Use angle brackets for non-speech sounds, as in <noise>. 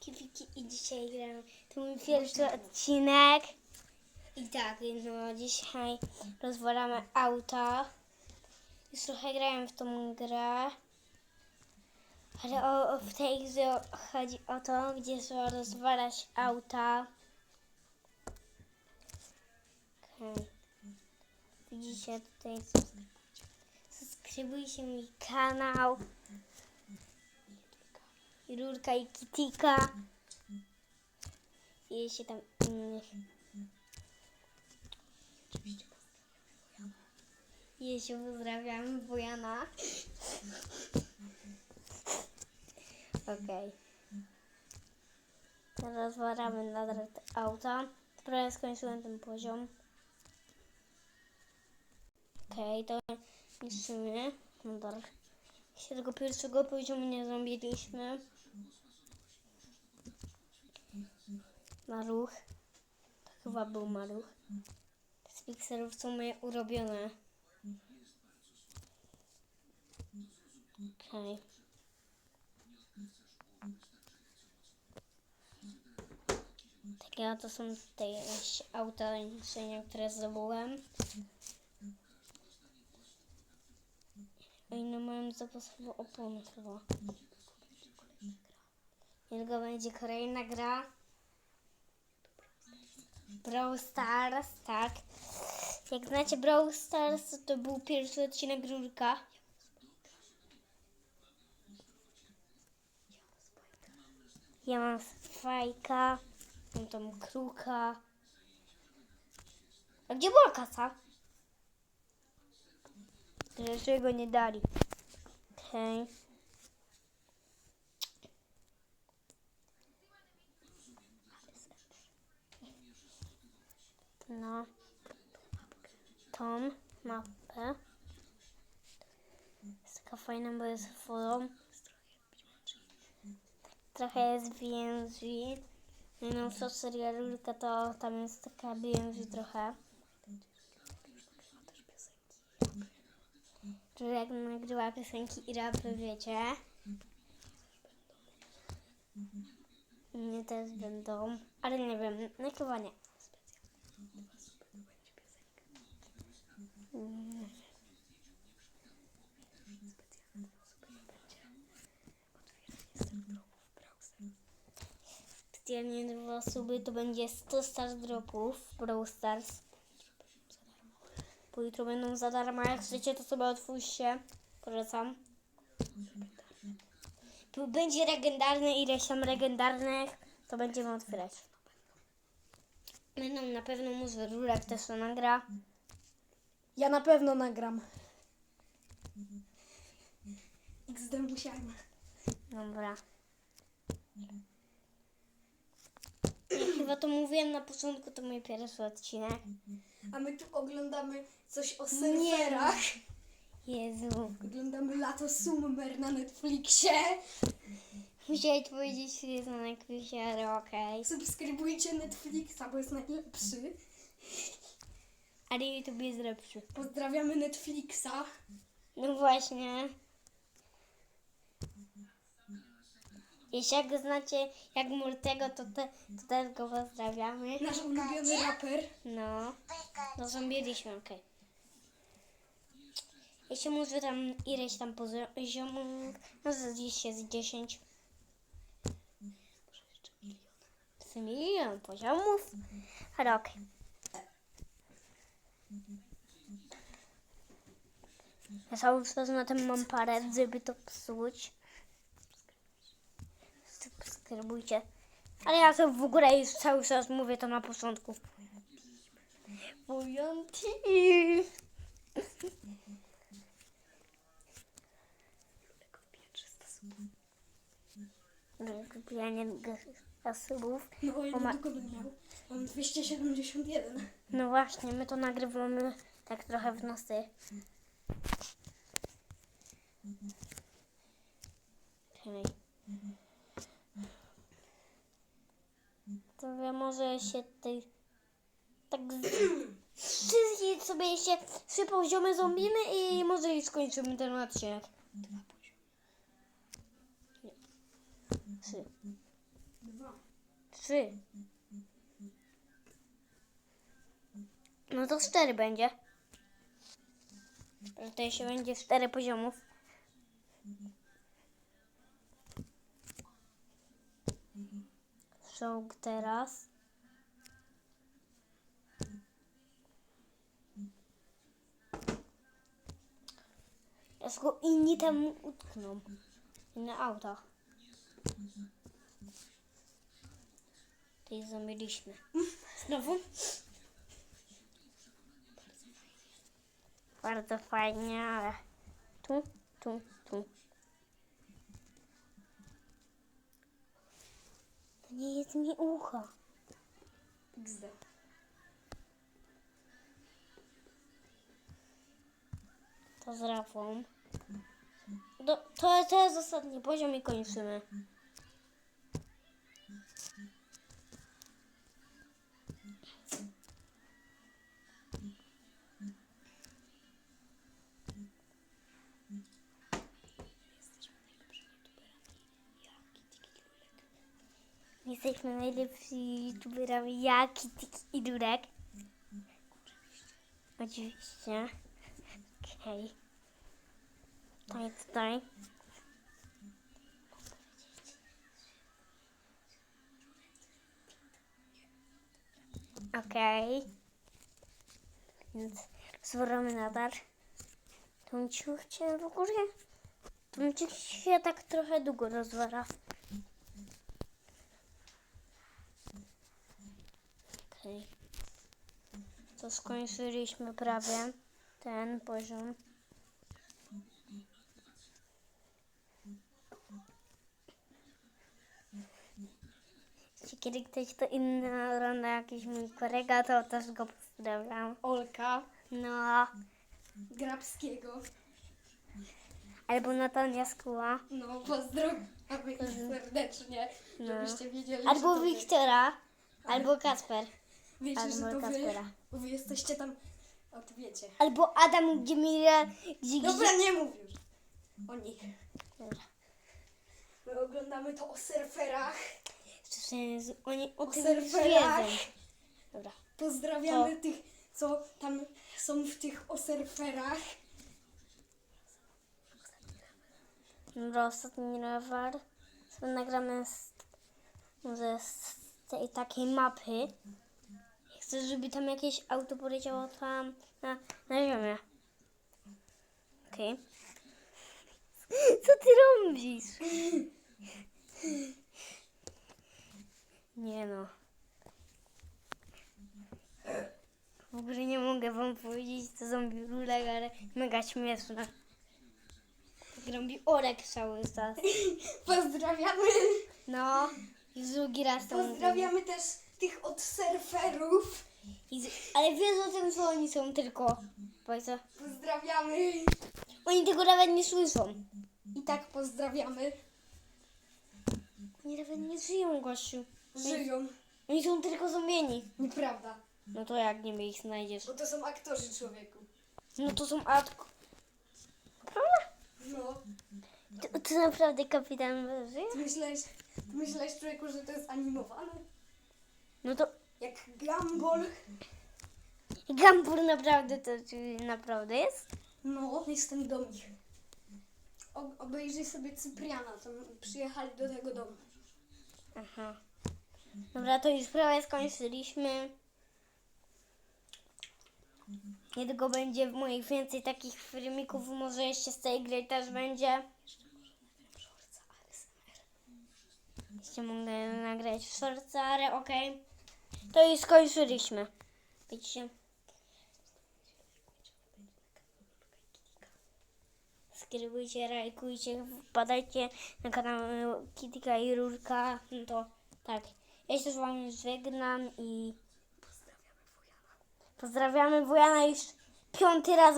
Kifiki i dzisiaj gramy. To mój pierwszy odcinek. I tak, no dzisiaj rozwalamy auta. Już trochę grałem w tą grę. Ale o, o, w tej grze chodzi o to, gdzie trzeba rozwalać auta. Okej. Widzicie tutaj. Subskrybujcie mój kanał. I Rurka i Kitika. I jeszcze tam innych. I jeszcze pozdrawiam Wojana. Okej. Teraz waramy te auta. Prawie skończyłem ten poziom. Okej, to niszczymy. Nadal. Jeszcze tego pierwszego poziomu nie zrobiliśmy. Maruch. To chyba był maruch. Z pikselów są moje urobione. Okej. Takie oto są jakieś auta niszczenia, które zdobyłem. I no mają zapasowe opony chyba. Niedługo będzie kolejna gra. Brawl Stars, tak. Jak znacie Brawl Stars, to, to był pierwszy odcinek Rurka. Ja mam fajka, mam tam kruka. A gdzie była kasa? Dlaczego nie dali? Okej. No. Tą mapę. Jest taka fajna, bo jest wodą. Trochę jest więzi. No, co seria Rurka, to tam jest taka więzi trochę. Że jak nagrywa piosenki i rapy, wiecie. Nie też będą, ale nie wiem, no chyba nie. Specjalnie dwa osoby to będzie 100 stars dropów w Brawl Stars. Bo jutro będą za darmo. Jak chcecie, to sobie otwórzcie. Polecam. Będzie legendarny, ileś tam legendarnych, to będziemy otwierać. Będą na pewno może Rurek też to nagra. Ja na pewno nagram. XD musiałem. Dobra. <clears throat> Chyba to mówiłem na początku, to mój pierwszy odcinek. A my tu oglądamy coś o serwerach. Jezu. Oglądamy Lato Summer na Netflixie. Musiałeś powiedzieć, że jest na Netflixie, ale okej. Subskrybujcie Netflixa, bo jest najlepszy. Ale YouTube jest lepszy. Pozdrawiamy Netflixa. No właśnie. Jeśli jak znacie jak Murtego, to, te, to też go pozdrawiamy. Nasz ulubiony raper. No, no zrobiliśmy, okej. Jeśli może tam ileś tam poziomów, no z 10 z 10. Z milion poziomów? Ale okej. Ja cały czas na tym mam parę, żeby to psuć. Subskrybujcie. Ale ja to w ogóle już cały czas mówię to na początku. Bujanti. Wybijanie zasobów. No ja O ma- długo bym miał. Mam 271. No właśnie, my to nagrywamy tak trochę w nocy. Okej. Ja może się tej tak <clears throat> wszystkie sobie jeszcze trzy poziomy zombimy i może i skończymy ten odcinek. Trzy. Dwa. Trzy. No to cztery będzie. To jeszcze będzie cztery poziomów. Czołg teraz. Teraz go inni tam utkną. Inne auta. Tutaj zamierzyliśmy. Znowu? Bardzo fajnie, ale tu, tu, tu. Jest mi ucho. XD. To z Rafą. Do, to, to jest ostatni poziom i kończymy. Jesteśmy najlepsi youtuberami jak Kitik i Durek. Oczywiście. Okej. Tutaj, tutaj. Okej. Więc rozwalamy nadal. Tą ciuchcie w górze. Tą ciuch się tak trochę długo rozwala. Okej. To skończyliśmy prawie ten poziom. Kiedy ktoś to inny ogląda jakiś mój kolega, to też go pozdrawiam. Olka. No, Grabskiego. albo Natalia Skuła, No, pozdrawiamy ich serdecznie, No. żebyście wiedzieli, albo Wiktora, albo Kasper, wiecie, albo że to wy, Kaspera. wy jesteście tam, o to wiecie. albo Adam gdzie, Dobra, gdzie... nie mów już o nich. Dobra. My oglądamy to o surferach. Oni o O tym już wiedzą. Dobra. Pozdrawiamy tych, co tam są w tych o surferach. Dobra, ostatni. Sobie nagramy z, może z tej takiej mapy. Chcę, żeby tam jakieś auto poleciało tam na, na ziemię. Okej. Co ty robisz? Nie no. W ogóle nie mogę wam powiedzieć, co zombie rulek, ale mega śmieszne. Tak robi orek cały czas. <laughs> Pozdrawiamy. No, już drugi raz to mówię. Pozdrawiamy też tych od surferów. I z- Ale wiesz o tym, że oni są tylko... Powiedz co? Pozdrawiamy. Oni tego nawet nie słyszą. I tak pozdrawiamy. Oni nawet nie żyją, gościu. Żyją. Oni są tylko zombieni. Nieprawda. No to jak niby ich znajdziesz? Bo to są aktorzy człowieku. No to są atko. No. To, to naprawdę kapitan żyje? Ty myślałeś, ty myślałeś człowieku, że to jest animowane? No to Jak Gumball. Gambur naprawdę to naprawdę jest? No, jestem do nich. O, obejrzyj sobie Cypriana, tam przyjechali do tego domu. Aha. Dobra, to już prawie skończyliśmy. Niedługo będzie moich więcej takich filmików, może jeszcze z tej gry też będzie. Jeszcze mogę nagrać w ale okej. To już skończyliśmy. Widzicie? Subskrybujcie, lajkujcie, wpadajcie na kanał Kitika i Rurka. No to tak. Ja się z wami żegnam i Pozdrawiamy Wujana. pozdrawiamy Wujana już piąty raz